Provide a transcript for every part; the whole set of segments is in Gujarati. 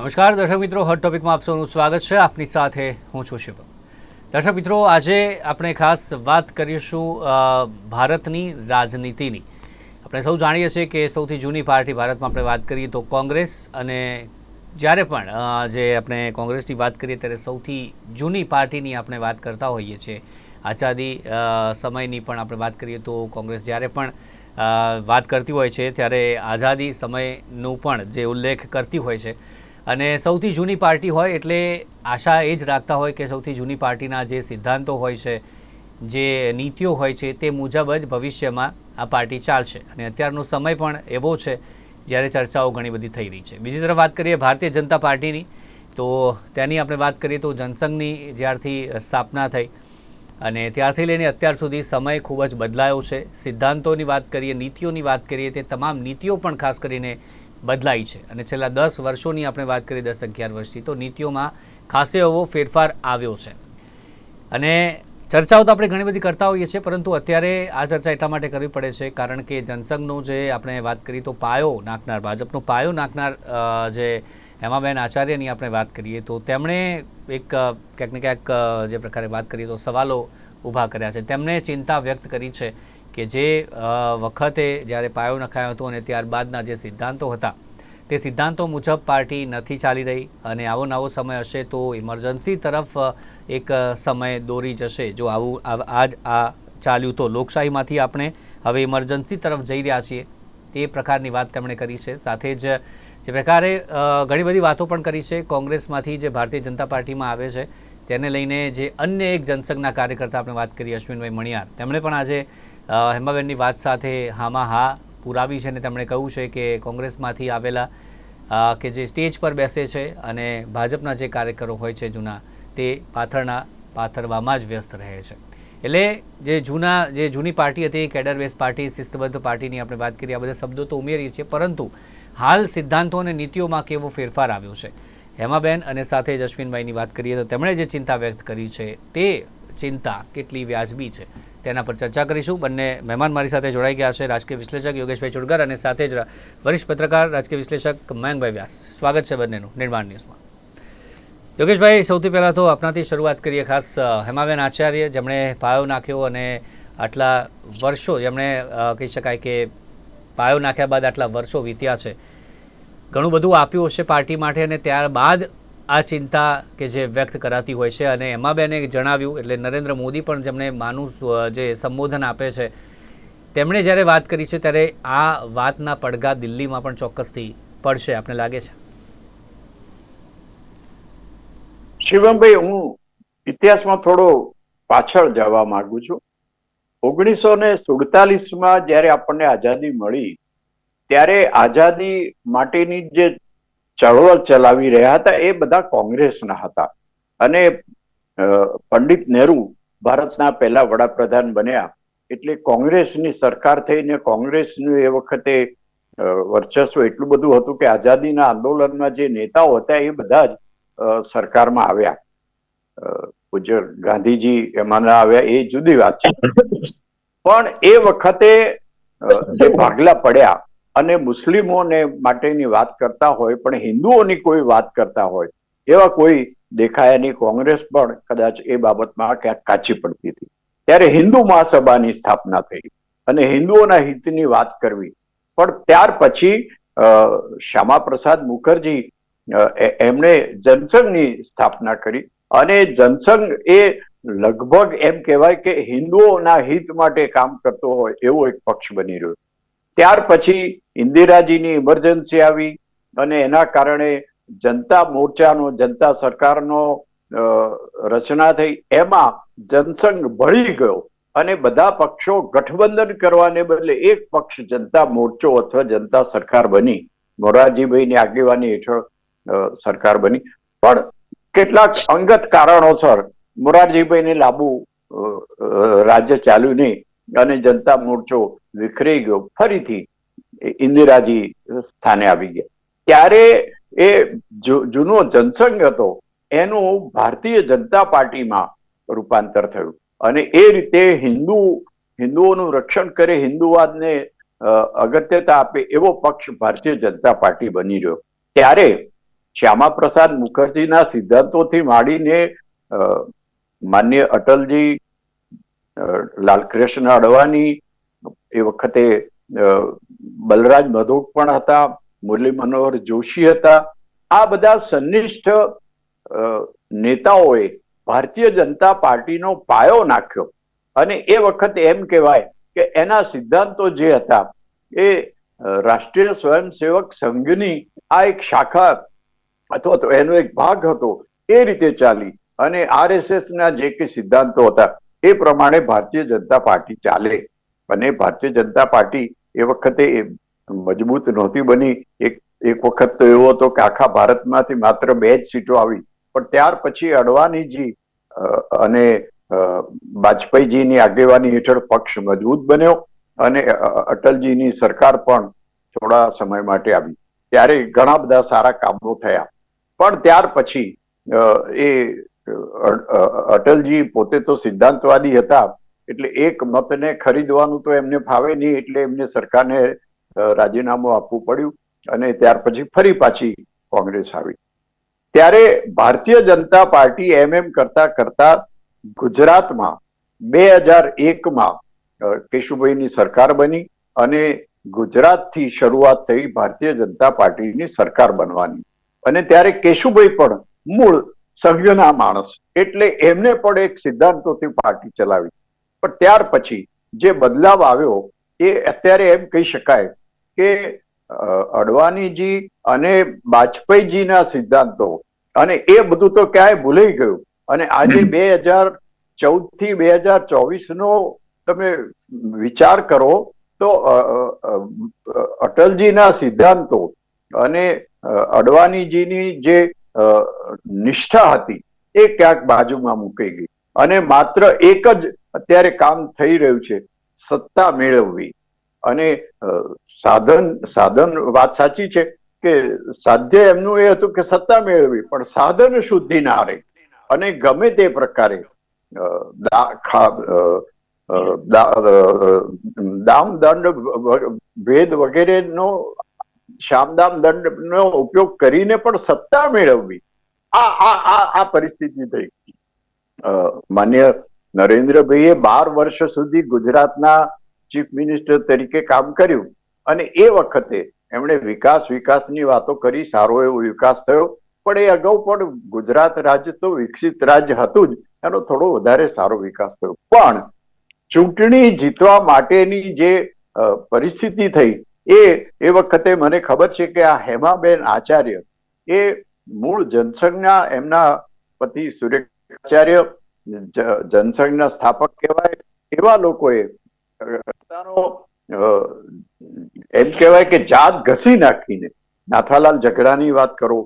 નમસ્કાર, દર્શક મિત્રો. હોટ ટોપિકમાં આપ સૌનું સ્વાગત છે. આપની સાથે હું છું શિવમ. દર્શક મિત્રો, આજે આપણે ખાસ વાત કરીશું ભારતની રાજનીતિની. આપણે સૌ જાણીએ છીએ કે સૌથી જૂની પાર્ટી ભારતમાં આપણે વાત કરીએ તો કોંગ્રેસ અને જ્યારે પણ જે આપણે કોંગ્રેસની વાત કરીએ ત્યારે સૌથી જૂની પાર્ટીની આપણે વાત કરતા હોઈએ છીએ. આઝાદી સમયની પણ આપણે વાત કરીએ તો કોંગ્રેસ જ્યારે પણ વાત કરતી હોય છે, ત્યારે આઝાદી સમયનું પણ જે ઉલ્લેખ કરતી હોય છે અને સૌથી જૂની પાર્ટી હોય એટલે આશા એ જ રાખતા હોય કે સૌથી જૂની પાર્ટીના જે સિદ્ધાંતો હોય છે, જે નીતિઓ હોય છે, તે મુજબ જ ભવિષ્યમાં આ પાર્ટી ચાલશે. અને અત્યારનો સમય પણ એવો છે જ્યારે ચર્ચાઓ ઘણી બધી થઈ રહી છે. બીજી તરફ વાત કરીએ ભારતીય જનતા પાર્ટીની, તો તેની આપણે વાત કરીએ તો જનસંઘની જ્યારથી સ્થાપના થઈ અને ત્યારથી લઈને અત્યાર સુધી સમય ખૂબ જ બદલાયો છે. સિદ્ધાંતોની વાત કરીએ, નીતિઓની વાત કરીએ, તે તમામ નીતિઓ પણ ખાસ કરીને બદલાઈ છે. અને છેલ્લા દસ વર્ષોની આપણે વાત કરીએ, દસ અગિયાર વર્ષથી, તો નીતિઓમાં ખાસે એવો ફેરફાર આવ્યો છે. અને ચર્ચાઓ તો આપણે ઘણી બધી કરતા હોઈએ છીએ, પરંતુ અત્યારે આ ચર્ચા એટલા માટે કરવી પડે છે, કારણ કે જનસંઘનો જે આપણે વાત કરીએ તો પાયો નાખનાર, ભાજપનો પાયો નાખનાર જે હેમાબેન આચાર્યની આપણે વાત કરીએ, તો તેમણે એક ક્યાંક ને ક્યાંક જે પ્રકારે વાત કરીએ તો સવાલો ઊભા કર્યા છે. તેમણે ચિંતા વ્યક્ત કરી છે કે જે વખતે જ્યારે પાયો નખાયો હતો અને ત્યારબાદના જે સિદ્ધાંતો હતા, તે સિદ્ધાંતો મુજબ પાર્ટી નથી ચાલી રહી અને આવો નવો સમય હશે તો ઇમરજન્સી તરફ એક સમય દોરી જશે. જો આવું આજ આ ચાલ્યું તો લોકશાહીમાંથી આપણે હવે ઇમરજન્સી તરફ જઈ રહ્યા છીએ. તે પ્રકારની વાત તેમણે કરી છે. સાથે જ, જે પ્રકારે ઘણી બધી વાતો પણ કરી છે. કોંગ્રેસમાંથી જે ભારતીય જનતા પાર્ટીમાં આવે છે તેને લઈને જે અન્ય એક જનસંઘના કાર્યકર્તા આપણે વાત કરી, અશ્વિનભાઈ મણિયાર. તેમણે પણ આજે હેમાબેનની વાત સાથે હામાં હા પુરાવી છે અને તેમણે કહ્યું છે કે કોંગ્રેસમાંથી આવેલા કે જે સ્ટેજ પર બેસે છે અને ભાજપના જે કાર્યકરો હોય છે જૂના, તે પાથરના પાથરવામાં જ વ્યસ્ત રહે છે. એટલે જે જૂના, જે જૂની પાર્ટી હતી કેડર બેઝ પાર્ટી, શિસ્તબદ્ધ પાર્ટીની આપણે વાત કરીએ આ બધા શબ્દો તો ઉમેરીએ છીએ, પરંતુ હાલ સિદ્ધાંતો અને નીતિઓમાં કેવો ફેરફાર આવ્યો છે? હેમાબેન અને સાથે જ અશ્વિનભાઈની વાત કરીએ તો તેમણે જે ચિંતા વ્યક્ત કરી છે તે ચિંતા કેટલી વ્યાજબી છે તેના પર ચર્ચા કરીશું. બંને મહેમાન મારી સાથે જોડાઈ ગયા છે રાજકીય વિશ્લેષક યોગેશભાઈ ચુડગર અને સાથે જ વરિષ્ઠ પત્રકાર, રાજકીય વિશ્લેષક મયંકભાઈ વ્યાસ. સ્વાગત છે બંનેનું નિર્માણ ન્યૂઝમાં. યોગેશભાઈ, સૌથી પહેલાં તો આપનાથી શરૂઆત કરીએ ખાસ હેમાબેન આચાર્ય, જેમણે પાયો નાખ્યો અને આટલા વર્ષો, જેમણે કહી શકાય કે પાયો નાખ્યા બાદ આટલા વર્ષો વીત્યા છે. ઘણું બધું આપ્યું હશે પાર્ટી માટે અને ત્યારબાદ આ ચિંતા કે જે વ્યક્ત કરાતી હોય છે. અને એમાં બેને જણાવ્યું, એટલે નરેન્દ્ર મોદી પણ જેમણે માનું જે સંબોધન આપે છે, તેમણે જ્યારે વાત કરી છે ત્યારે આ વાતના પડઘા દિલ્હીમાં પણ ચોક્કસથી પડશે. આપને લાગે છે? શિવમભાઈ, હું ઇતિહાસમાં થોડો પાછળ જવા માંગુ છું. ઓગણીસો ને સુડતાલીસમાં જ્યારે આપણને આઝાદી મળી ત્યારે આઝાદી માટેની જે ચળવળ ચલાવી રહ્યા હતા એ બધા કોંગ્રેસના હતા. અને પંડિત નહેરુ ભારતના પહેલા વડાપ્રધાન બન્યા એટલે કોંગ્રેસની સરકાર થઈને કોંગ્રેસનું એ વખતે વર્ચસ્વ એટલું બધું હતું કે આઝાદીના આંદોલનમાં જે નેતાઓ હતા એ બધા જ સરકારમાં આવ્યા. પૂજ્ય ગાંધીજી એમાંના આવ્યા, એ જુદી વાત છે. પણ એ વખતે જે ભાગલા પડ્યા અને મુસ્લિમોને માટેની વાત કરતા હોય, પણ હિન્દુઓની કોઈ વાત કરતા હોય, એવા કોઈ દેખાયા નહીં. કોંગ્રેસ પણ કદાચ એ બાબતમાં ક્યાંક કાચી પડતી હતી. ત્યારે હિન્દુ મહાસભાની સ્થાપના થઈ અને હિન્દુઓના હિતની વાત કરવી. પણ ત્યાર પછી શ્યામા પ્રસાદ મુખર્જી એમણે જનસંઘની સ્થાપના કરી અને જનસંઘ એ લગભગ એમ કહેવાય કે હિન્દુઓના હિત માટે કામ કરતો હોય એવો એક પક્ષ બની રહ્યો. ત્યાર પછી ઇન્દિરાજીની ઇમરજન્સી આવી અને એના કારણે જનતા મોરચાનો, જનતા સરકારનો રચના થઈ. એમાં જનસંઘ ભળી ગયો અને બધા પક્ષો ગઠબંધન કરવાને બદલે એક પક્ષ જનતા મોરચો અથવા જનતા સરકાર બની. મોરારજીભાઈની આગેવાની હેઠળ સરકાર બની. પણ કેટલાક અંગત કારણોસર મોરારજીભાઈને લાંબુ રાજ્ય ચાલ્યું નહીં. અને જનતા મોરચો વિખરી ગયો. ફરીથી ઇન્દિરાજી સ્થાને આવી ગયા. ત્યારે એ જૂનો જનસંઘ હતો, એનું ભારતીય જનતા પાર્ટીમાં રૂપાંતર થયું. અને એ રીતે હિન્દુ, હિન્દુઓનું રક્ષણ કરે, હિન્દુવાદને અગત્યતા આપે એવો પક્ષ ભારતીય જનતા પાર્ટી બની રહ્યો. ત્યારે શ્યામા પ્રસાદ મુખર્જીના સિદ્ધાંતોથી માંડીને માન્ય અટલજી લાલકૃષ્ણ અડવાણી એ વખતે બલરાજ મધોક પણ હતા, મુરલી મનોહર જોશી હતા. આ બધા સંનિષ્ઠ નેતાઓએ ભારતીય જનતા પાર્ટીનો પાયો નાખ્યો. અને એ વખતે એમ કહેવાય કે એના સિદ્ધાંતો જે હતા, એ રાષ્ટ્રીય સ્વયંસેવક સંઘની આ એક શાખા અથવા તો એનો એક ભાગ હતો, એ રીતે ચાલી. અને આરએસએસ ના જે કે સિદ્ધાંતો હતા એ પ્રમાણે ભારતીય જનતા પાર્ટી ચાલે. અને ભારતીય જનતા પાર્ટી એ વખતે મજબૂત નહોતી બની. એક એક વખત તો એવો હતો કે આખા ભારતમાંથી માત્ર બે જ સીટો આવી. પણ ત્યાર પછી અડવાણીજી અને વાજપેયીજીની આગેવાની હેઠળ પક્ષ મજબૂત બન્યો અને અટલજીની સરકાર પણ થોડા સમય માટે આવી. ત્યારે ઘણા બધા સારા કામો થયા. પણ ત્યાર પછી એ અટલજી પોતે તો સિદ્ધાંતવાદી હતા. એટલે એક મતને ખરીદવાનું તો એમને ફાવે નહીં, એટલે એમને સરકારને રાજીનામું આપવું પડ્યું અને ત્યાર પછી ફરી પાછી કોંગ્રેસ આવી. ત્યારે ભારતીય જનતા પાર્ટી એમ એમ કરતા કરતા ગુજરાતમાં બે હજાર એકમાં કેશુભાઈની સરકાર બની અને ગુજરાતથી શરૂઆત થઈ ભારતીય જનતા પાર્ટીની સરકાર બનવાની. અને ત્યારે કેશુભાઈ પણ મૂળ સંઘના માણસ. એટલે એમને પણ એક સિદ્ધાંતોથી પાર્ટી ચલાવી. પણ ત્યાર પછી જે બદલાવ આવ્યો, એ અત્યારે એમ કહી શકાય કે અડવાણીજી અને વાજપેયીજીના સિદ્ધાંતો. અને એ બધું તો ક્યાંય ભૂલાઈ ગયું. અને આજે બે હજાર ચૌદથી બે હજાર ચોવીસ નો તમે વિચાર કરો, તો અટલજીના સિદ્ધાંતો અને અડવાણીજીની જે નિષ્ઠા હતી. એ ક્યાંક બાજુમાં મૂકી ગઈ. અને માત્ર એક જ અત્યારે કામ થઈ રહ્યું છે, સત્તા મેળવવી. અને સાધન સાધન વાત સાચી છે કે સાધ્ય એમનું એ હતું કે સત્તા મેળવવી, પણ સાધન શુદ્ધિ ના રહે. અને ગમે તે પ્રકારે દામ, દંડ ભેદ વગેરેનો શામદામ દંડનો ઉપયોગ કરીને પણ સત્તા મેળવવી. આ પરિસ્થિતિ થઈ. માન્ય નરેન્દ્રભાઈએ બાર વર્ષ સુધી ગુજરાતના ચીફ મિનિસ્ટર તરીકે કામ કર્યું અને એ વખતે એમણે વિકાસ, વિકાસની વાતો કરી, સારો એવો વિકાસ થયો. પણ એ અગાઉ પણ ગુજરાત રાજ્ય તો વિકસિત રાજ્ય હતું જ, એનો થોડો વધારે સારો વિકાસ થયો. પણ ચૂંટણી જીતવા માટેની જે પરિસ્થિતિ થઈ એ એ વખતે મને ખબર છે કે આ હેમાબેન આચાર્ય એ મૂળ જનસંઘના એમના પતિ સુરેખાચાર્ય જનસંઘના સ્થાપક કહેવાય, એવા લોકોએ પોતાનો એમ કહેવાય કે જાત ઘસી નાખીને, નાથાલાલ ઝઘડાની વાત કરો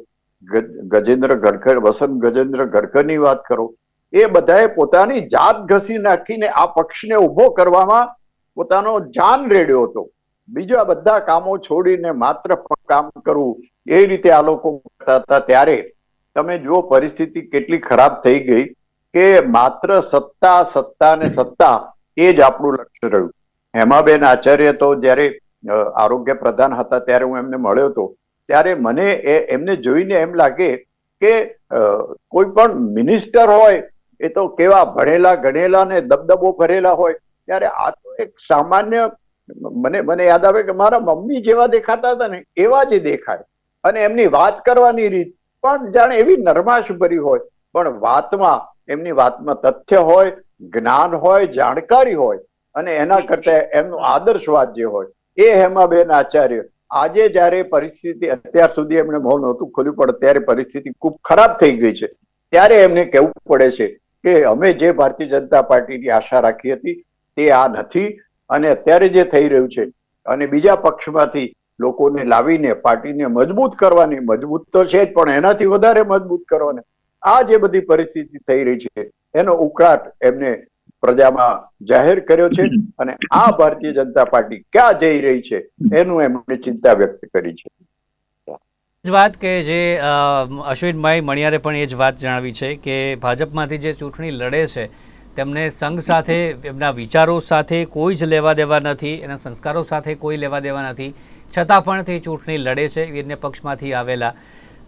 ગજેન્દ્ર ગડકર વસંત ગજેન્દ્ર ગડકરની વાત કરો, એ બધાએ પોતાની જાત ઘસી નાખીને આ પક્ષને ઊભો કરવામાં પોતાનો જાન રેડ્યો હતો. બીજા બધા કામો છોડીને માત્ર કામ કરવું, એ રીતે આ લોકો કરતા હતા ત્યારે તમે જુઓ પરિસ્થિતિ કેટલી ખરાબ થઈ ગઈ કે માત્ર સત્તા સત્તા ને સત્તા એ જ આપણું લક્ષ્ય રહ્યું. હેમાબેન આચાર્ય તો જ્યારે આરોગ્ય પ્રધાન હતા ત્યારે હું એમને મળ્યો હતો, ત્યારે મને એમને જોઈને એમ લાગે કે કોઈ પણ મિનિસ્ટર હોય, એ તો કેવા ભણેલા ગણેલા ને દબદબો ભરેલા હોય, ત્યારે આ તો એક સામાન્ય મને મને યાદ આવે કે મારા મમ્મી જેવા દેખાતા હતા ને, એવા જ દેખાય. અને એમની વાત કરવાની રીત પણ જાણે એવી નરમાશ ભરી હોય. પણ વાતમાં, એમની વાતમાં તથ્ય હોય, જ્ઞાન હોય, જાણકારી હોય, અને એના કરતા એમનું આદર્શવાદ જે હોય, એ હેમાબેન આચાર્ય આજે જ્યારે પરિસ્થિતિ અત્યાર સુધી એમણે મોં નહોતું ખોલ્યું, પણ ત્યારે પરિસ્થિતિ ખૂબ ખરાબ થઈ ગઈ છે. ત્યારે એમને કહેવું પડે છે કે અમે જે ભારતીય જનતા પાર્ટીની આશા રાખી હતી, તે આ નથી. અને અત્યારે જે થઈ રહ્યું છે, અને બીજા પક્ષમાંથી લોકોને લાવીને, પાર્ટીને મજબૂત કરવાની, મજબૂત તો છે જ, પણ એનાથી વધારે મજબૂત કરવાની, આ જે બધી પરિસ્થિતિ થઈ રહી છે, એનો ઉકળાટ એમને પ્રજામાં જાહેર કર્યો છે અને આ ભારતીય જનતા પાર્ટી ક્યાં જઈ રહી છે, એનું એમણે ચિંતા વ્યક્ત કરી છે. જ વાત કે જે અશ્વિનભાઈ મણિયારે પણ એ જ વાત જણાવી છે કે ભાજપમાંથી જે ચૂંટણી લડે છે તેમને સંઘ સાથે, એમના વિચારો સાથે કોઈ જ લેવા દેવા નથી, એના સંસ્કારો સાથે કોઈ લેવા દેવા નથી. છતાં પણ તે ચૂંટણી લડે છે, વીરને પક્ષમાંથી આવેલા.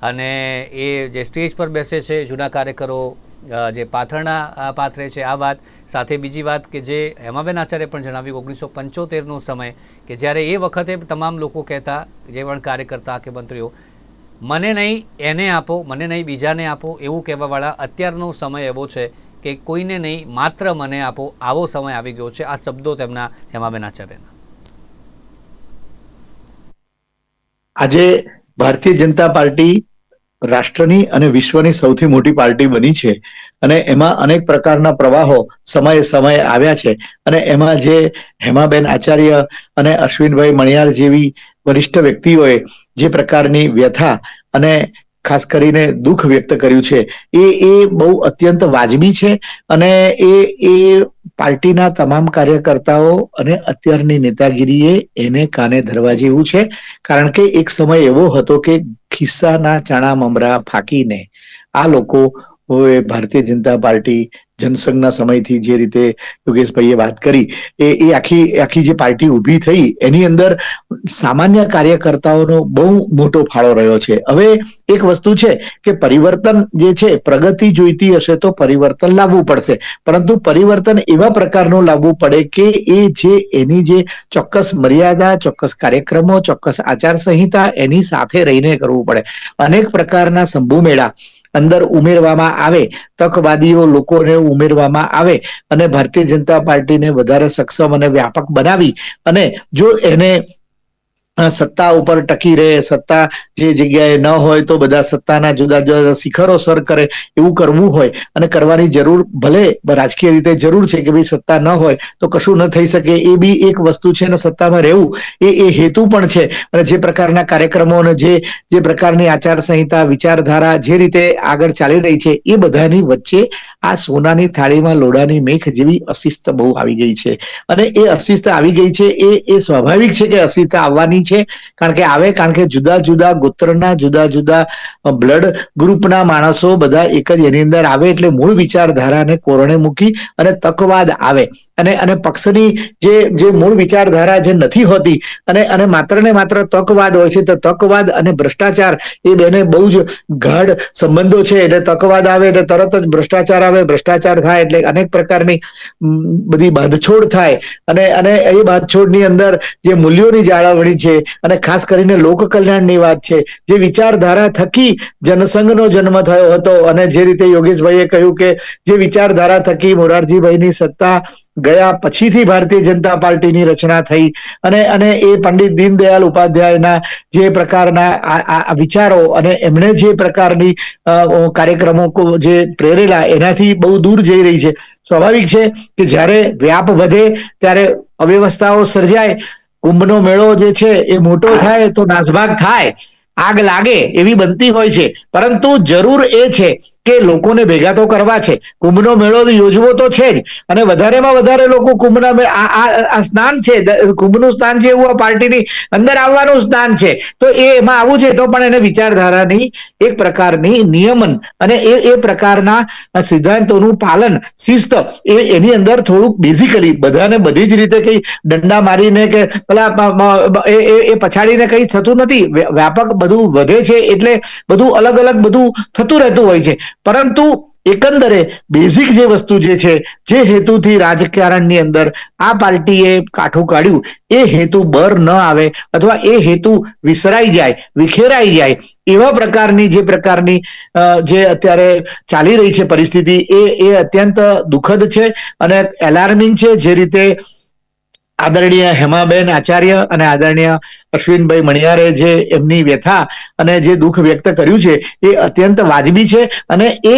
અને એ જે સ્ટેજ પર બેસે છે, જૂના કાર્યકરો જે પાથરણા પાથરે છે, આ વાત. સાથે બીજી વાત કે જે હેમાબેન આચાર્ય પણ જણાવ્યું, ઓગણીસો પંચોતેરનો સમય, કે જ્યારે એ વખતે તમામ લોકો કહેતા, જે પણ કાર્યકર્તા કે મંત્રીઓ, મને નહીં, એને આપો, મને નહીં, બીજાને આપો, એવું કહેવાવાળા અત્યારનો સમય એવો છે કે કોઈને નહીં, માત્ર મને આપો. આવો સમય આવી ગયો છે. આ શબ્દો તેમના હેમાબેન આચાર્યના. આજે ભારતીય જનતા પાર્ટી રાષ્ટ્રની અને વિશ્વની સૌથી મોટી પાર્ટી બની છે અને એમાં અનેક પ્રકારના પ્રવાહો સમયે સમયે આવ્યા છે અને એમાં જે હેમાબેન આચાર્ય અને અશ્વિનભાઈ મણિયાર જેવી વરિષ્ઠ વ્યક્તિઓએ જે પ્રકારની વ્યથા અને ખાસ કરીને દુઃખ વ્યક્ત કર્યું છે. એ એ બહુ અત્યંત વાજબી છે અને એ એ પાર્ટીના તમામ કાર્યકર્તાઓ અને અત્યારની નેતાગીરીએ એને કાને ધરવા જેવું છે. કારણ કે એક સમય એવો હતો કે ખિસ્સાના ચણા મમરા ફાકીને આ લોકો હવે ભારતીય જનતા પાર્ટી જનસંઘના સમયથી જે રીતે યોગેશભાઈએ વાત કરી, એ એ આખી આખી જે પાર્ટી ઊભી થઈ, એની અંદર સામાન્ય કાર્યકર્તાઓનો બહુ મોટો ફાળો રહ્યો છે. હવે એક વસ્તુ છે કે પરિવર્તન જે છે, પ્રગતિ જોઈતી હશે તો પરિવર્તન લાવવું પડશે. પરંતુ પરિવર્તન એવા પ્રકારનું લાવવું પડે કે એ જે, એની જે ચોક્કસ મર્યાદા, ચોક્કસ કાર્યક્રમો, ચોક્કસ આચાર સંહિતા એની સાથે રહીને કરવું પડે. અનેક પ્રકારના શંભુ મેળા અંદર ઉમેરવામાં આવે, તકવાદીઓ લોકોને ઉમેરવામાં આવે અને ભારતીય જનતા પાર્ટીને વધારે સક્ષમ અને વ્યાપક બનાવી અને જો એને સત્તા ઉપર ટકી રહે, સત્તા જે જગ્યાએ ન હોય તો બધા સત્તાના જુદા જુદા શિખરો સર કરે, એવું કરવું હોય. અને કરવાની જરૂર ભલે રાજકીય રીતે જરૂર છે કે ભાઈ સત્તા ન હોય તો કશું ન થઈ શકે. એ બી એક વસ્તુ છે અને સત્તામાં રહેવું એ એ હેતુ પણ છે. અને જે પ્રકારના કાર્યક્રમો અને જે જે પ્રકારની આચાર સંહિતા વિચારધારા જે રીતે આગળ ચાલી રહી છે, એ બધાની વચ્ચે આ સોનાની થાળીમાં લોડાની મેઘ જેવી અશિસ્ત બહુ આવી ગઈ છે. અને એ અશિસ્ત આવી ગઈ છે, એ એ સ્વાભાવિક છે કે અશિસ્ત આવવાની છે. કારણ કે આવે, કારણ કે જુદા જુદા ગોત્રના, જુદા જુદા બ્લડ ગ્રુપના માણસો બધા એક જ એની અંદર આવે એટલે મૂળ વિચારધારાને કોરણે મૂકી અને તકવાદ આવે. અને અને પક્ષની જે જે મૂળ વિચારધારા જે નથી હોતી અને અને માત્ર ને માત્ર તકવાદ હોય છે, તો તકવાદ અને ભ્રષ્ટાચાર એ બેને બહુ જ ગાઢ સંબંધો છે. એટલે તકવાદ આવે એટલે તરત જ ભ્રષ્ટાચાર આવે, ભ્રષ્ટાચાર થાય એટલે અનેક પ્રકારની બધી બાંધછોડ થાય. અને અને એ બાંધછોડની અંદર જે મૂલ્યોની જાળવણી છે અને ખાસ કરીને લોક કલ્યાણની વાત છે. જે વિચારધારા થકી જનસંઘનો જન્મ થયો હતો અને જે રીતે યોગેશભાઈએ કહ્યું કે જે વિચારધારા થકી મોરારજીભાઈની સત્તા ગયા પછીથી ભારતીય જનતા પાર્ટીની રચના થઈ અને અને એ પંડિત દીનદયાલ ઉપાધ્યાયના જે પ્રકારના વિચારો અને એમણે જે પ્રકારની કાર્યક્રમો જે પ્રેરેલા એનાથી બહુ દૂર જઈ રહી છે. સ્વાભાવિક છે કે જ્યારે વ્યાપ વધે ત્યારે અવ્યવસ્થાઓ સર્જાય કુંભનો મેળો જે છે એ મોટો થાય તો નાસભાગ થાય. આગ લાગે એવી બનતી હોય છે. પરંતુ જરૂર એ છે કે લોકોને ભેગા તો કરવા છે. કુંભનો મેળો યોજવો તો છે જ. અને વધારેમાં વધારે લોકો કુંભના આ સ્નાન છે. કુંભનું સ્નાન છે એવું આ પાર્ટીની અંદર આવવાનું સ્નાન છે. તો એ એમાં આવું છે તો પણ એને વિચારધારાની એક પ્રકારની નિયમન અને એ એ પ્રકારના સિદ્ધાંતોનું પાલન, શિસ્ત એ એની અંદર થોડુંક બેઝિકલી બધાને બધી જ રીતે કઈ દંડા મારીને કે પેલા એ પછાડીને કઈ થતું નથી. વ્યાપક બધું વધે છે એટલે બધું અલગ અલગ બધું થતું રહેતું હોય છે. પરંતુ એકંદરે બેઝિક જે વસ્તુ જે છે, જે હેતુથી રાજકારણની અંદર આ પાર્ટીએ કાઠું કાઢ્યું, એ હેતુ બર ન આવે અથવા એ હેતુ વિસરાઈ જાય, વિખેરાઈ જાય, એવા પ્રકારની જે પ્રકારની જે અત્યારે ચાલી રહી છે પરિસ્થિતિ, એ એ અત્યંત દુઃખદ છે અને એલાર્મિંગ છે જે રીતે આદરણીય હેમાબેન આચાર્ય અને આદરણીય અશ્વિનભાઈ મણિયારે જે એમની વ્યથા અને જે દુઃખ વ્યક્ત કર્યું છે, એ અત્યંત વાજબી છે અને એ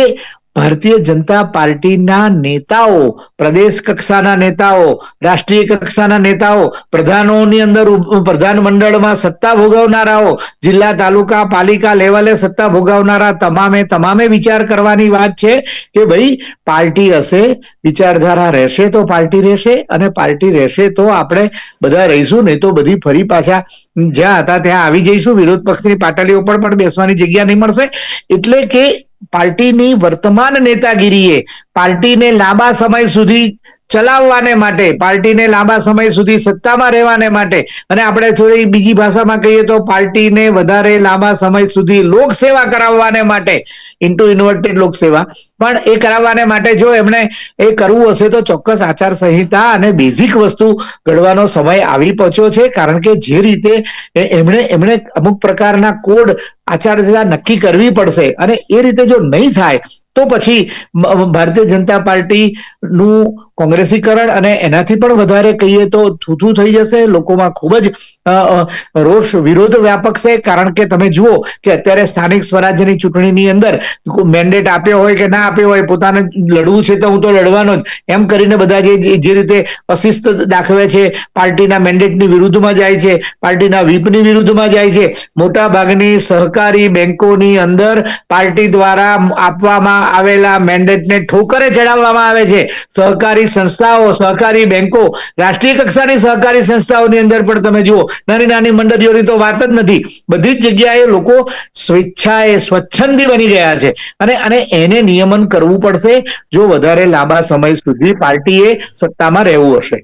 ભારતીય જનતા પાર્ટીના નેતાઓ, પ્રદેશ કક્ષાના નેતાઓ, રાષ્ટ્રીય કક્ષાના નેતાઓ, પ્રધાનોની અંદર પ્રધાન મંડળમાં સત્તા ભોગવનારાઓ, જિલ્લા, તાલુકા, પાલિકા લેવલે સત્તા ભોગવનારા તમામે તમામે વિચાર કરવાની વાત છે કે ભાઈ પાર્ટી હશે, વિચારધારા રહેશે તો પાર્ટી રહેશે અને પાર્ટી રહેશે તો આપણે બધા રહીશું, નહીં તો બધી ફરી પાછા જ્યાં હતા ત્યાં આવી જઈશું. વિરોધ પક્ષની પાટલીઓ પર પણ બેસવાની જગ્યા નહીં મળશે. એટલે કે પાર્ટીની વર્તમાન નેતાગીરીએ પાર્ટીને લાંબા સમય સુધી ચલાવવાને માટે, પાર્ટીને લાંબા સમય સુધી સત્તામાં રહેવાને માટે. અને આપણે થોડી બીજી ભાષામાં કહીએ તો પાર્ટીને વધારે લાંબા સમય સુધી લોકસેવા કરાવવાને માટે ઇન્ટુ ઇન્વર્ટેડ લોકસેવા. પણ એ કરાવવાને માટે જો એમણે એ કરવું હશે તો ચોક્કસ આચાર સંહિતા અને બેઝિક વસ્તુ ઘડવાનો સમય આવી પહોંચ્યો છે. કારણ કે જે રીતે એમણે એમણે અમુક પ્રકારના કોડ આચારસંહિતા નક્કી કરવી પડશે. અને એ રીતે જો નહીં થાય તો પછી ભારતીય જનતા પાર્ટી નું કોંગ્રેસીકરણ અને એનાથી પણ વધારે કહીએ તો થૂથું થઈ જશે. લોકોમાં ખૂબ જ રોષ વિરોધ વ્યાપક છે કારણ કે તમે જુઓ કે અત્યારે સ્થાનિક સ્વરાજ્યની ચૂંટણીની અંદર મેન્ડેટ આપ્યો હોય કે ના આપ્યો હોય, પોતાને લડવું છે તો હું તો લડવાનો જ. એમ કરીને બધા જે- જે રીતે અશિસ્ત દાખવે છે, પાર્ટીના મેન્ડેટની વિરુદ્ધમાં જાય છે, પાર્ટીના વ્હીપની વિરુદ્ધમાં જાય છે મોટા ભાગની સહકારી બેંકોની અંદર પાર્ટી દ્વારા આપવામાં આવેલા મેન્ડેટને ઠોકરે ચડાવવામાં આવે છે. સહકારી સંસ્થાઓ, સહકારી બેંકો, રાષ્ટ્રીય કક્ષાની સહકારી સંસ્થાઓની અંદર પણ તમે જુઓ, નાની નાની મંડળીઓની તો વાત જ નથી. બધી જ જગ્યાએ લોકો સ્વેચ્છાએ સ્વચ્છંદી બની ગયા છે. અને અને એને નિયમન કરવું પડશે જો વધારે લાંબા સમય સુધી પાર્ટીએ સત્તામાં રહેવું હશે.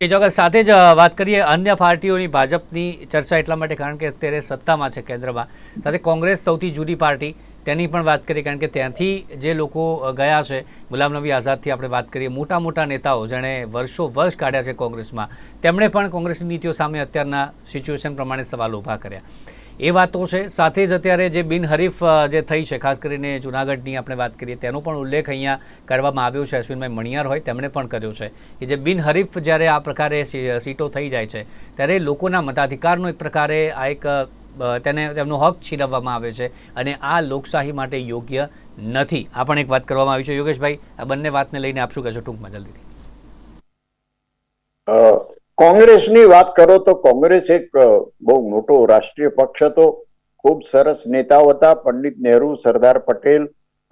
એ ચોક્કસ સાથે જ વાત કરીએ અન્ય પાર્ટીઓની ભાજપની ચર્ચા એટલા માટે, કારણ કે અત્યારે સત્તામાં છે કેન્દ્રમાં. સાથે કોંગ્રેસ સૌથી જૂની પાર્ટી તેની પણ વાત કરીએ, કારણ કે ત્યાંથી જે લોકો ગયા છે, ગુલામ નબી આઝાદથી આપણે વાત કરીએ મોટા મોટા નેતાઓ જેણે વર્ષો વર્ષ કાઢ્યા છે કોંગ્રેસમાં, તેમણે પણ કોંગ્રેસની નીતિઓ સામે અત્યારના સિચ્યુએશન પ્રમાણે સવાલો ઊભા કર્યા. એ વાતો છે, સાથે જ અત્યારે જે બિનહરીફ જે થઈ છે, ખાસ કરીને જુનાગઢની આપણે વાત કરીએ, તેનો પણ ઉલ્લેખ અહીંયા કરવામાં આવ્યો છે, અશ્વિનભાઈ મણિયાર હોય, તેમણે પણ કર્યો છે, કે જે બિનહરીફ જ્યારે આ પ્રકારે સીટો થઈ જાય છે, ત્યારે લોકોના મતાધિકારનો એક પ્રકારે આ એક તેને તેમનો હક છીનવવામાં આવે છે અને આ લોકશાહી માટે યોગ્ય નથી. આ પણ એક વાત કરવામાં આવી છે. યોગેશભાઈ, આ બંને વાતને લઈને આપ શું કહેશો ટૂંકમાં, જલ્દીથી? કોંગ્રેસની વાત કરો તો કોંગ્રેસ એક બહુ મોટો રાષ્ટ્રીય પક્ષ હતો. ખૂબ સરસ નેતાઓ હતા. પંડિત નહેરુ, સરદાર પટેલ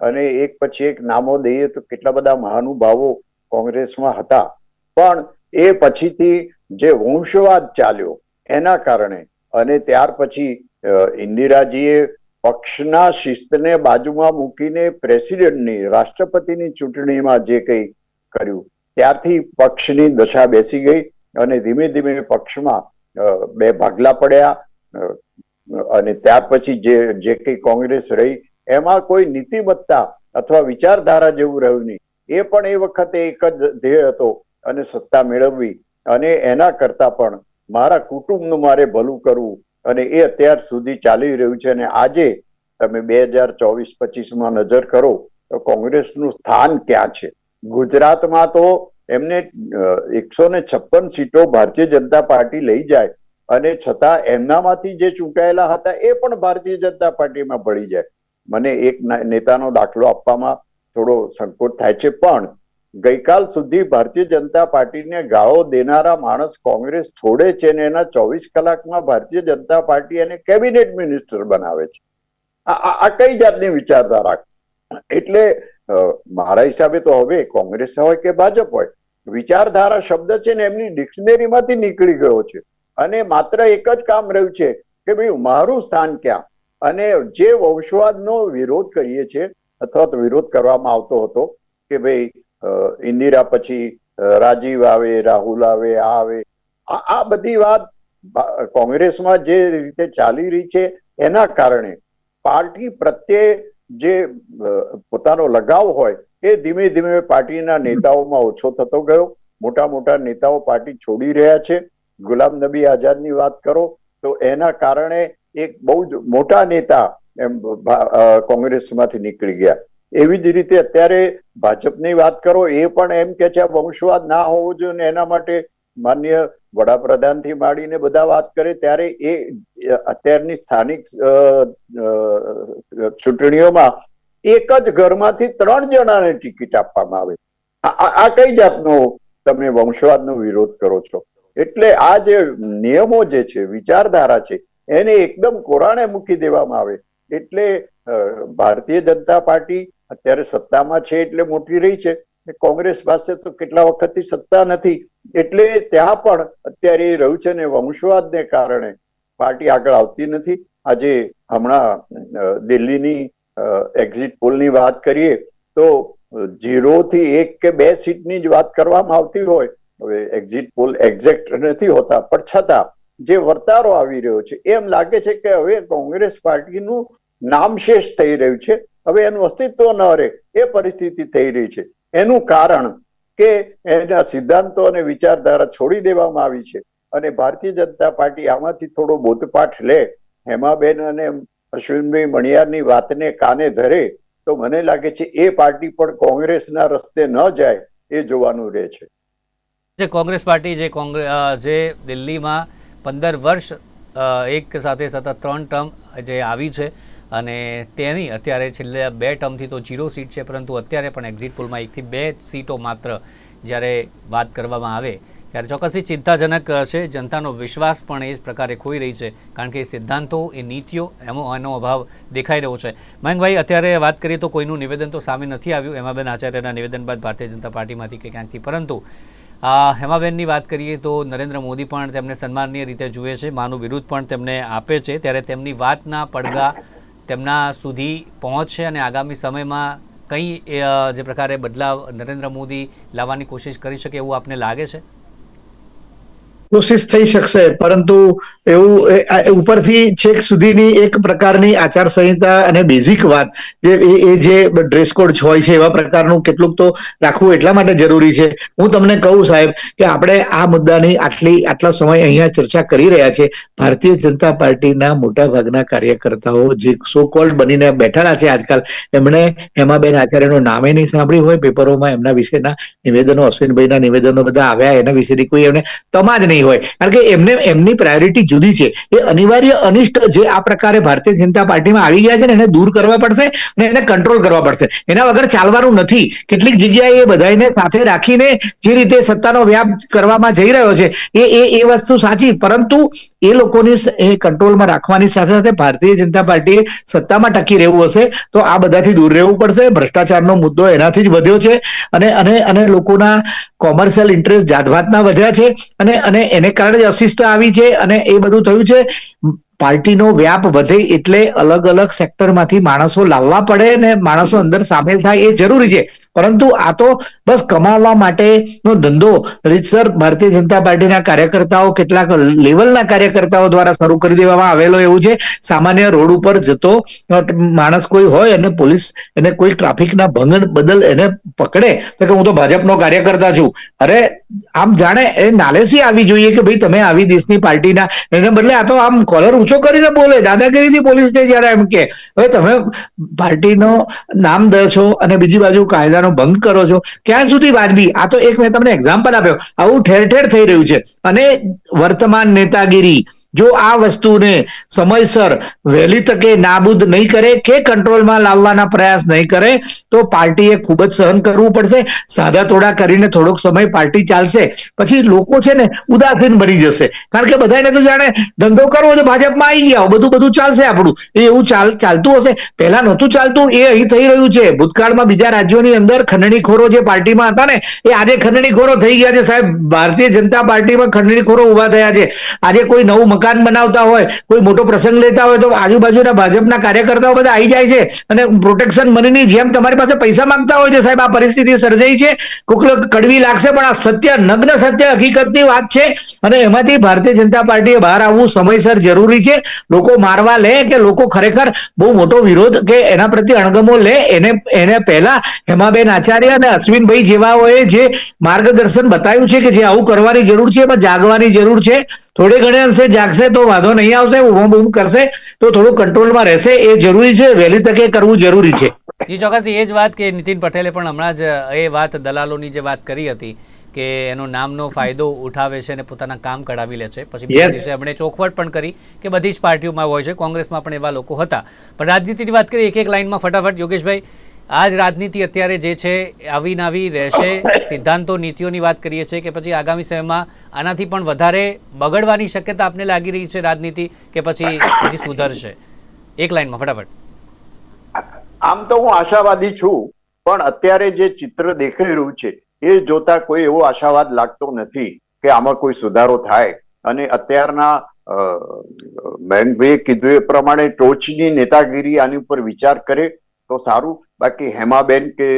અને એક પછી એક નામો દઈએ તો કેટલા બધા મહાનુભાવો કોંગ્રેસમાં હતા. પણ એ પછીથી જે વંશવાદ ચાલ્યો, એના કારણે અને ત્યાર પછી ઇન્દિરાજીએ પક્ષના શિસ્તને બાજુમાં મૂકીને પ્રેસિડેન્ટની, રાષ્ટ્રપતિની ચૂંટણીમાં જે કંઈ કર્યું, ત્યારથી પક્ષની દશા બેસી ગઈ અને ધીમે ધીમે પક્ષમાં બે ભાગલા પડ્યા અને ત્યાર પછી જે જે કંઈ કોંગ્રેસ રહી, એમાં કોઈ નીતિમત્તા અથવા વિચારધારા જેવું રહ્યું નહીં. એ પણ એ વખતે એક જ ધ્યેય હતો અને સત્તા મેળવવી અને એના કરતા પણ મારા કુટુંબનું મારે ભલું કરવું અને એ અત્યાર સુધી ચાલી રહ્યું છે અને આજે તમે બે હજાર ચોવીસ પચીસમાં નજર કરો તો કોંગ્રેસનું સ્થાન ક્યાં છે? ગુજરાતમાં તો એમને એકસો ને છપ્પન સીટો ભારતીય જનતા પાર્ટી લઈ જાય અને છતાં એમનામાંથી જે ચૂંટાયેલા હતા એ પણ ભારતીય જનતા પાર્ટીમાં ભળી જાય. મને એક નેતાનો દાખલો આપવામાં થોડો સંકોચ થાય છે પણ ગઈકાલ સુધી ભારતીય જનતા પાર્ટીને ગાળો દેનારા માણસ કોંગ્રેસ છોડે છે ને એના ચોવીસ કલાકમાં ભારતીય જનતા પાર્ટી એને કેબિનેટ મિનિસ્ટર બનાવે છે. આ કઈ જાતની વિચારધારા? એટલે મારા હિસાબે તો હવે કોંગ્રેસ હોય કે ભાજપ હોય, વિચારધારા શબ્દ છે ને એમની ડિક્શનરીમાંથી નીકળી ગયો છે. અને માત્ર એક જ કામ રહ્યું છે કે ભાઈ મારું સ્થાન ક્યાં? અને જે વંશવાદનો વિરોધ કરીએ છીએ, અથવા તો વિરોધ કરવામાં આવતો હતો કે ભાઈ ઇન્દિરા પછી રાજીવ આવે, રાહુલ આવે, આ આવે. આ બધી વાત કોંગ્રેસમાં જે રીતે ચાલી રહી છે, એના કારણે પાર્ટી પ્રત્યે જે પોતાનો લગાવ હોય, એ ધીમે ધીમે પાર્ટીના નેતાઓમાં ઓછો થતો ગયો. મોટા મોટા નેતાઓ પાર્ટી છોડી રહ્યા છે. ગુલામ નબી આઝાદની વાત કરો, તો એના કારણે એક બહુ જ મોટા નેતા એમ કોંગ્રેસમાંથી નીકળી ગયા. એવી જ રીતે અત્યારે ભાજપની વાત કરો, એ પણ એમ કે છે વંશવાદ ના હોવો જોઈએ ને એના માટે માન્ય વડાપ્રધાનથી માંડીને બધા વાત કરે, ત્યારે એ અત્યારની સ્થાનિક ચૂંટણીઓમાં એક જ ઘરમાંથી ત્રણ જણાને ટિકિટ આપવામાં આવે. આ કઈ જાતનો તમે વંશવાદનો વિરોધ કરો છો? એટલે આ જે નિયમો જે છે, વિચારધારા છે, એને એકદમ કોરાણે મૂકી દેવામાં આવે. એટલે ભારતીય જનતા પાર્ટી અત્યારે સત્તામાં છે એટલે મોટી રહી છે. કોંગ્રેસ પાસે તો કેટલા વખતથી સત્તા નથી. એટલે ત્યાં પણ અત્યારે એ રહ્યું છે ને વંશવાદને કારણે પાર્ટી આગળ આવતી નથી. આજે હમણાં દિલ્હીની એક્ઝિટ પોલની વાત કરીએ તો ઝીરો થી એક કે બે સીટની જ વાત કરવામાં આવતી હોય. હવે એક્ઝિટ પોલ એક્ઝેક્ટ નથી હોતા. પણ છતાં જે વર્તારો આવી રહ્યો છે, એમ લાગે છે કે હવે કોંગ્રેસ પાર્ટીનું નામ શેષ થઈ રહ્યું છે. હવે એનું અસ્તિત્વ ન રહે. એ પરિસ્થિતિ થઈ રહી છે. એનું કારણ કે એના સિદ્ધાંતો અને વિચારધારા છોડી દેવામાં આવી છે. અને ભારતીય જનતા પાર્ટી આમાંથી થોડો બોધપાઠ લે. હેમાબેન અને અશ્વિનભાઈ મણિયારની વાતને કાને ધરે તો મને લાગે છે એ પાર્ટી પણ કોંગ્રેસના રસ્તે ન જાય એ જોવાનું રહે છે. જે કોંગ્રેસ પાર્ટી, જે કોંગ્રેસ જે દિલ્હીમાં પંદર વર્ષ એક સાથે સતત ત્રણ ટર્મ જે આવી છે અને તેની અત્યારે છેલ્લે બે ટર્મથી તો જીરો સીટ છે, પરંતુ અત્યારે પણ એક્ઝિટ પોલમાં એકથી બે સીટો માત્ર જ્યારે વાત કરવામાં આવે, ત્યારે ચોક્કસથી ચિંતાજનક છે જનતાનો વિશ્વાસ પણ એ પ્રકારે ખોઈ રહી છે, કારણ કે એ સિદ્ધાંતો, એ નીતિઓ, એમો એનો અભાવ દેખાઈ રહ્યો છે. મયંકભાઈ, અત્યારે વાત કરીએ તો કોઈનું નિવેદન તો સામે નથી આવ્યું. હેમાબેન આચાર્યના નિવેદન બાદ ભારતીય જનતા પાર્ટીમાંથી કે ક્યાંકથી. પરંતુ હેમાબેનની વાત કરીએ તો નરેન્દ્ર મોદી પણ તેમને સન્માનીય રીતે જુએ છે. માનું વિરુદ્ધ પણ તેમને આપે છે. ત્યારે તેમની વાતના પડઘા તેમના સુધી પહોંચશે અને આગામી સમયમાં કંઈ જે પ્રકારે બદલાવ નરેન્દ્ર મોદી લાવવાની કોશિશ કરી શકે એવું આપને લાગે છે? કોશિશ થઈ શકશે, પરંતુ એવું ઉપરથી છેક સુધીની એક પ્રકારની આચારસંહિતા અને બેઝિક વાત, જે એ જે ડ્રેસ કોડ હોય છે, એવા પ્રકારનું કેટલુંક તો રાખવું એટલા માટે જરૂરી છે. હું તમને કહું સાહેબ કે આપણે આ મુદ્દાની આટલી, આટલા સમય અહીંયા ચર્ચા કરી રહ્યા છે. ભારતીય જનતા પાર્ટીના મોટા ભાગના કાર્યકર્તાઓ જે સો કોલ્ડ બનીને બેઠેલા છે આજકાલ, એમણે હેમાબેન આચાર્યનું નામે નહીં સાંભળ્યું હોય, પેપરોમાં એમના વિશેના નિવેદનો, અશ્વિનભાઈના નિવેદનો બધા આવ્યા, એના વિશેની કોઈ એમને તમા જ નહીં હોય. કારણ કે એમને, એમની પ્રાયોરિટી જુદી છે. એ અનિવાર્ય, અનિષ્ટ જે આ પ્રકારે ભારતીય જનતા પાર્ટીમાં આવી ગયા છે ને એને દૂર કરવા પડશે અને એને કંટ્રોલ કરવા પડશે. એના વગર ચાલવાનું નથી. કેટલીક જગ્યાએ એ બધાને સાથે રાખીને જે રીતે સત્તાનો વ્યાપ કરવામાં જઈ રહ્યો છે એ એ વસ્તુ સાચી. પરંતુ એ લોકોને કંટ્રોલમાં રાખવાની સાથે સાથે ભારતીય જનતા પાર્ટીએ સત્તામાં ટકી રહેવું હશે, તો આ બધાથી દૂર રહેવું પડશે. ભ્રષ્ટાચારનો મુદ્દો એનાથી જ વધ્યો છે અને અને અને લોકોના કોમર્શિયલ ઇન્ટરેસ્ટ જાતભાતના વધ્યા છે અને અને એને કારણે જ અશિષ્ટ આવી છે અને એ બધું થયું છે. પાર્ટીનો વ્યાપ વધે એટલે અલગ અલગ સેક્ટરમાંથી માણસો લાવવા પડે ને માણસો અંદર સામેલ થાય એ જરૂરી છે. પરંતુ આ તો બસ કમાવા માટેનો ધંધો રીતસર ભારતીય જનતા પાર્ટીના કાર્યકર્તાઓ કેટલાક લેવલના કાર્યકર્તાઓ દ્વારા શરૂ કરી દેવામાં આવેલો એવું છે. સામાન્ય રોડ ઉપર જતો માણસ કોઈ હોય અને પોલીસ એને કોઈ ટ્રાફિકના ભંગ બદલ એને પકડે તો કે હું તો ભાજપનો કાર્યકર્તા છું. અરે આમ જાણે એ નાલેસી આવી જોઈએ કે ભાઈ તમે આવી દેશની પાર્ટીના એને બદલે આ તો આમ કોલર ઊંચો કરીને બોલે. દાદાગીરીથી પોલીસને જયારે એમ કે, હવે તમે પાર્ટીનો નામ દો છો અને બીજી બાજુ કાયદાનો ભંગ કરો છો, ક્યાં સુધી વાજબી? આ તો એક મેં તમને એક્ઝામ્પલ આપ્યો. આવું ઠેર ઠેર થઈ રહ્યું છે. અને વર્તમાન નેતાગીરી જો આ વસ્તુને સમયસર વહેલી તકે નાબૂદ નહીં કરે કે કંટ્રોલમાં લાવવાના પ્રયાસ નહીં કરે, તો પાર્ટીએ ખૂબ જ સહન કરવું પડશે. સાદા તોડા કરીને થોડોક સમય પાર્ટી ચાલશે. પછી લોકો છે ને ઉદાસીન બની જશે. કારણ કે બધાને તો જાણે ધંધો કરવો છે ભાજપમાં આવી ગયા બધું બધું ચાલશે આપણું. એ એવું ચાલ, ચાલતું હશે. પહેલા નહોતું ચાલતું, એ અહીં થઈ રહ્યું છે. ભૂતકાળમાં બીજા રાજ્યોની અંદર ખંડણીખોરો જે પાર્ટીમાં હતા ને, એ આજે ખંડણીખોરો થઈ ગયા છે. સાહેબ, ભારતીય જનતા પાર્ટીમાં ખંડણીખોરો ઊભા થયા છે. આજે કોઈ નવું મકાન બનાવતા હોય, કોઈ મોટો પ્રસંગ લેતા હોય તો આજુબાજુના ભાજપના કાર્યકર્તાઓ બધા આવી જાય છે અને પ્રોટેક્શન મનીની જેમ તમારી પાસે પૈસા માંગતા હોય છે સાહેબ, આ પરિસ્થિતિ સર્જાઈ છે. કોકલો કડવી લાગશે, પણ આ સત્ય, નગ્ન સત્ય હકીકતની વાત છે અને એમાંથી ભારતીય જનતા પાર્ટીએ બહાર આવવું સમયસર જરૂરી છે. લોકો મારવા લે કે લોકો ખરેખર બહુ મોટો વિરોધ કે એના પ્રત્યે અણગમો લે, એને એને પહેલા હેમાબેન આચાર્ય અને અશ્વિનભાઈ જેવાઓએ જે માર્ગદર્શન બતાવ્યું છે કે જે આવું કરવાની જરૂર છે, એમાં જાગવાની જરૂર છે. થોડે ઘણે અંશે જાગશે તો વાંધો નહીં આવશે બૂમ બૂમ કરશે તો થોડું કંટ્રોલમાં રહેશે એ જરૂરી છે વહેલી તકે કરવું જરૂરી છે. જી ચોક્કસ એ જ વાત કે નીતિન પટેલે પણ હમણાં જ એ વાત દલાલોની જે વાત કરી હતી કે એનો નામનો ફાયદો ઉઠાવે છે અને પોતાના કામ કઢાવી લે છે. પછી દિવસે એમણે ચોખવટ પણ કરી કે બધી જ પાર્ટીઓમાં હોય છે કોંગ્રેસમાં પણ એવા લોકો હતા. પણ રાજનીતિની વાત કરીએ એક એક લાઇનમાં ફટાફટ યોગેશભાઈ આ જ રાજનીતિ અત્યારે જે છે આવી નાવી રહેશે. સિદ્ધાંતો, નીતિઓની વાત કરીએ છીએ કે પછી આગામી સમયમાં આનાથી પણ વધારે બગડવાની શક્યતા આપને લાગી રહી છે રાજનીતિ કે પછી હજી સુધરશે? એક લાઈનમાં, ફટાફટ. આમ તો હું આશાવાદી છું, પણ અત્યારે જે ચિત્ર દેખાઈ રહ્યું છે, એ જોતા કોઈ એવો આશાવાદ લાગતો નથી કે આમાં કોઈ સુધારો થાય. અને અત્યારના મયંકભાઈએ કીધું એ પ્રમાણે ટોચની નેતાગીરી આની ઉપર વિચાર કરે તો સારું. બાકી હેમાબેન કે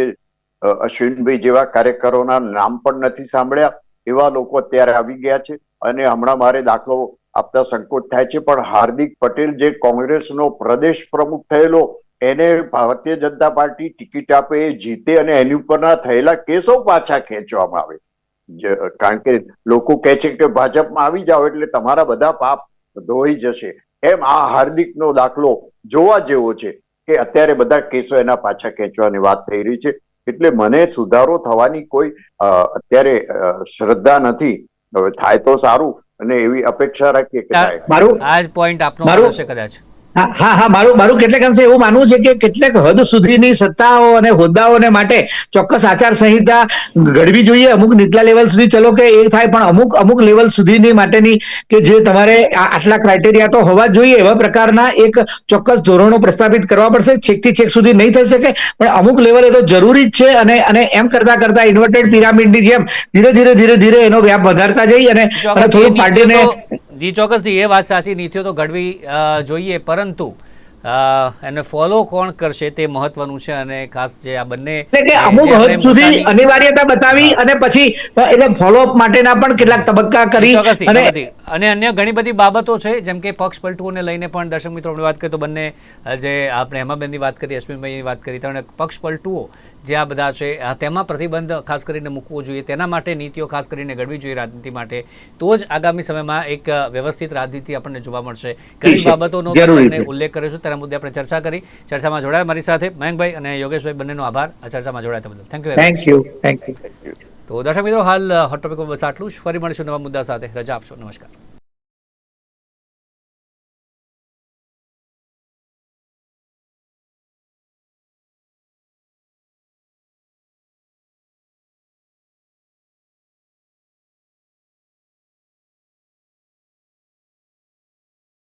અશ્વિનભાઈ જેવા કાર્યકરોના નામ પણ નથી સાંભળ્યા, એવા લોકો અત્યારે આવી ગયા છે અને હમણાં મારે દાખલો આપતા સંકોચ થાય છે, પણ હાર્દિક પટેલ જે કોંગ્રેસનો પ્રદેશ પ્રમુખ થયેલો, એને ભારતીય જનતા પાર્ટી ટિકિટ આપે એ જીતે અને એની ઉપરના થયેલા કેસો પાછા ખેંચવામાં આવે. કારણ કે લોકો કહે છે કે ભાજપમાં આવી જાઓ એટલે તમારા બધા પાપ ધોઈ જશે. એમ આ હાર્દિકનો દાખલો જોવા જેવો છે. કે અત્યારે બધા કેસો એના પાછા ખેંચવાની વાત થઈ રહી છે. એટલે મને સુધારો થવાની કોઈ અત્યારે શ્રદ્ધા નથી. હવે થાય તો સારું અને એવી અપેક્ષા રાખીએ કે થાય. મારું આ પોઈન્ટ આપનો હશે કદાચ. હા હા મારું મારું કેટલાક અંશે એવું માનવું છે કે કેટલાક હદ સુધીની સત્તાઓ અને હોદ્દાઓને માટે ચોક્કસ આચાર સંહિતા ઘડવી જોઈએ. અમુક નીચલા લેવલ સુધી ચલો કે એ થાય પણ અમુક અમુક લેવલ સુધીની માટેની કે જે તમારે આટલા ક્રાઇટેરિયા તો હોવા જ જોઈએ એવા પ્રકારના એક ચોક્કસ ધોરણો પ્રસ્થાપિત કરવા પડશે. છેકથી છેક સુધી નહીં થઈ શકે પણ અમુક લેવલે તો જરૂરી જ છે અને અને એમ કરતા કરતા ઇન્વર્ટેડ પિરામિડની જેમ ધીરે ધીરે ધીરે ધીરે એનો વ્યાપ વધારતા જઈ અને થોડું પાર્ટીને જી ચોક્કસથી એ વાત સાચી નીતિઓ તો ઘડવી જોઈએ પરંતુ એને ફોલો કોણ કરશે તે મહત્વનું છે અને ખાસ જે આ બંને અમુક હદ સુધી અનિવાર્યતા બતાવી અને પછી એટલે ફોલોઅપ માટેના પણ કેટલાક તબક્કા કરી અને. અને અન્ય ઘણી બધી બાબતો છે જેમ કે પક્ષ પલટુઓને લઈને પણ દર્શક મિત્રો આપણે વાત કરીએ તો બંને જે આપણે હેમાબેનની વાત કરી અશ્વિનભાઈની વાત કરી ત્રણ પક્ષ પલટુઓ જે આ બધા છે તેમાં પ્રતિબંધ ખાસ કરીને મૂકવો જોઈએ તેના માટે નીતિઓ ખાસ કરીને ઘડવી જોઈએ રાજનીતિ માટે. તો જ આગામી સમયમાં એક વ્યવસ્થિત રાજનીતિ આપણને જોવા મળશે. ઘણી બાબતોનો પણ તમને ઉલ્લેખ કર્યો છે તેના મુદ્દે આપણે ચર્ચા કરી. ચર્ચામાં જોડાયા મારી સાથે મયંકભાઈ અને યોગેશભાઈ બંનેનો આભાર. આ ચર્ચામાં જોડાયા બદલ. Thank you thank you thank you તો દર્શક મિત્રો, હાલ હોટ ટોપિક બસ આટલું જ. ફરી મળીશું નવા મુદ્દા સાથે. રજા આપશો. નમસ્કાર.